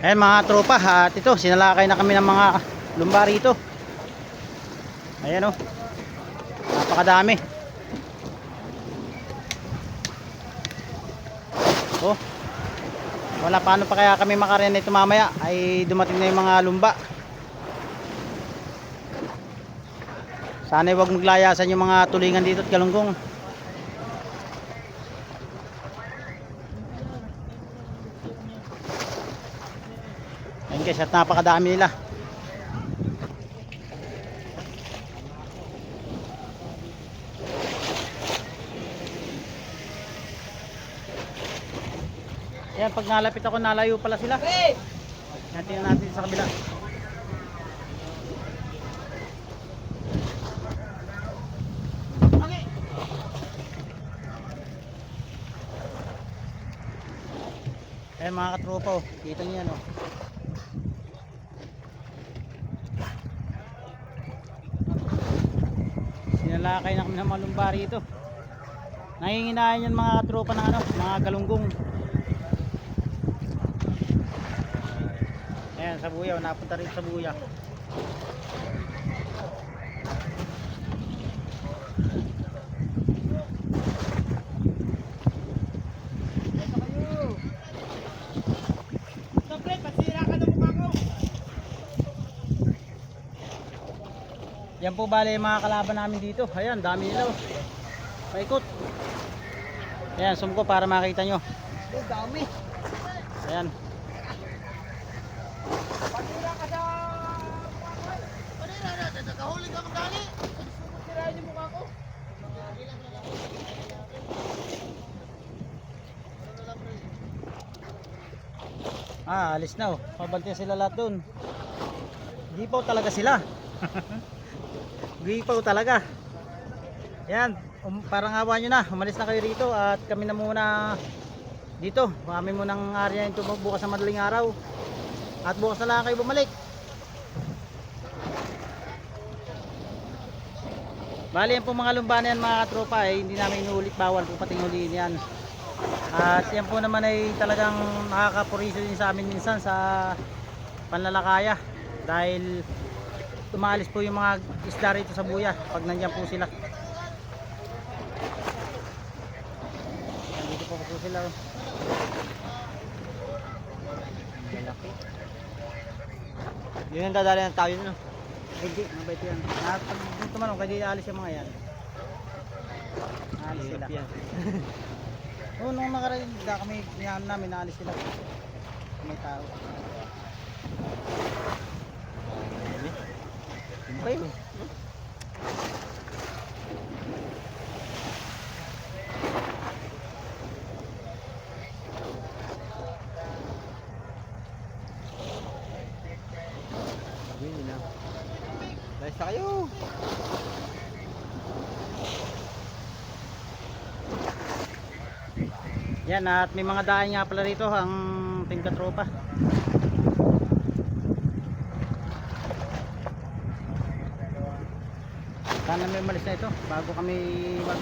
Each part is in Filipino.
Ayan mga tropa, at ito, sinalakay na kami ng mga lumba rito. Ayan o. Napakadami. Oh. Wala paano pa kaya kami makarin ito mamaya ay dumating na yung mga lumba. Sana wag maglayasan yung mga tulingan dito at galunggong. Ayun guys, at napakadami nila. Yan, pag nalapit ako, nalayo pala sila. Natin natin sa kabila. Ayan mga katropa oh. Kita niyo yan oh. Sinalakay na kami ng mga lumbari ito. Nanginginayan yan mga katropa ng ano, mga galunggong. Ayan, sa buya, napunta rin sa buya. Yan po bale yung mga kalaban namin dito. Ayan, dami nila. oh. Paikot. Ayan, zoom ko para makita nyo. Dami. Ayan. Patira ka sa... Patira na, nakahuli ka magdali. Sirahin yung mukha ko. Ah, alis na oh. Pabantiyan sila lahat doon. Gipaw talaga sila. Gipaw talaga. Yan, um, parang awa nyo na. Umalis na kayo rito at kami na muna dito. Kami munang area ito bukas sa madaling araw. At bukas na lang kayo bumalik. Bali yan po mga lumbana yan mga katropa eh, hindi namin inuulit bawal po pating huliin yan. At yan po naman ay talagang nakakapuriso din sa amin minsan sa panlalakaya dahil tumalis po yung mga isda rito sa buya pag nandyan po sila. Nandito po po sila. oh. Yun ang dadali ng tao yun, no? Hindi, mabait yan. Pag dito man, kaya alis yung mga yan. Alis sila. Oo, nung nakaraan, kami, niyahan namin, naalis sila. May tao. Na. Nice na kayo. Yan, at may mga daan nga pala rito ang Team Sana may malis na ito bago kami mag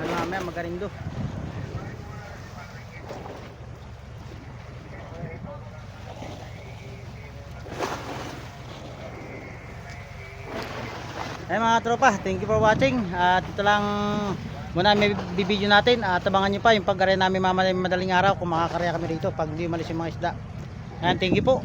ano mamaya magarindo. Ay mga tropa, thank you for watching. At ito lang muna may bibideo natin at abangan nyo pa yung pagkarya namin madaling araw kung makakarya kami rito pag hindi malis yung mga isda. Ayan, thank you po.